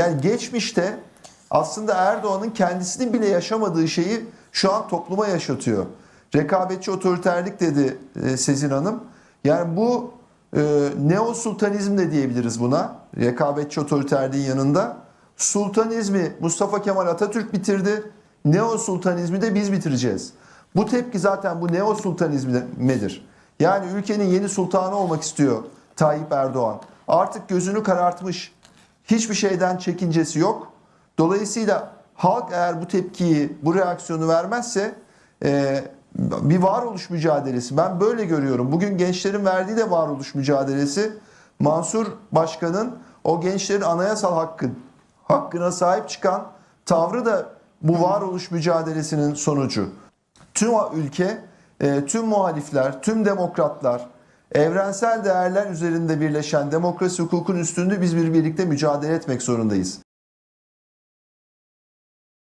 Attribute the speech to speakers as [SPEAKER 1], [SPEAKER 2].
[SPEAKER 1] Yani geçmişte aslında Erdoğan'ın kendisinin bile yaşamadığı şeyi şu an topluma yaşatıyor. Rekabetçi otoriterlik dedi e, Sezin Hanım. Yani bu e, neo sultanizm de diyebiliriz buna. Rekabetçi otoriterliğin yanında. Sultanizmi Mustafa Kemal Atatürk bitirdi. Neo sultanizmi de biz bitireceğiz. Bu tepki zaten bu neo sultanizmidir. Yani ülkenin yeni sultanı olmak istiyor Tayyip Erdoğan. Artık gözünü karartmış. Hiçbir şeyden çekincesi yok. Dolayısıyla halk eğer bu tepkiyi, bu reaksiyonu vermezse e, bir varoluş mücadelesi. Ben böyle görüyorum. Bugün gençlerin verdiği de varoluş mücadelesi. Mansur Başkan'ın o gençlerin anayasal hakkın hakkına sahip çıkan tavrı da bu varoluş mücadelesinin sonucu. Tüm ülke, e, tüm muhalifler, tüm demokratlar, evrensel değerler üzerinde birleşen demokrasi hukukun üstünde biz bir birlikte mücadele etmek zorundayız.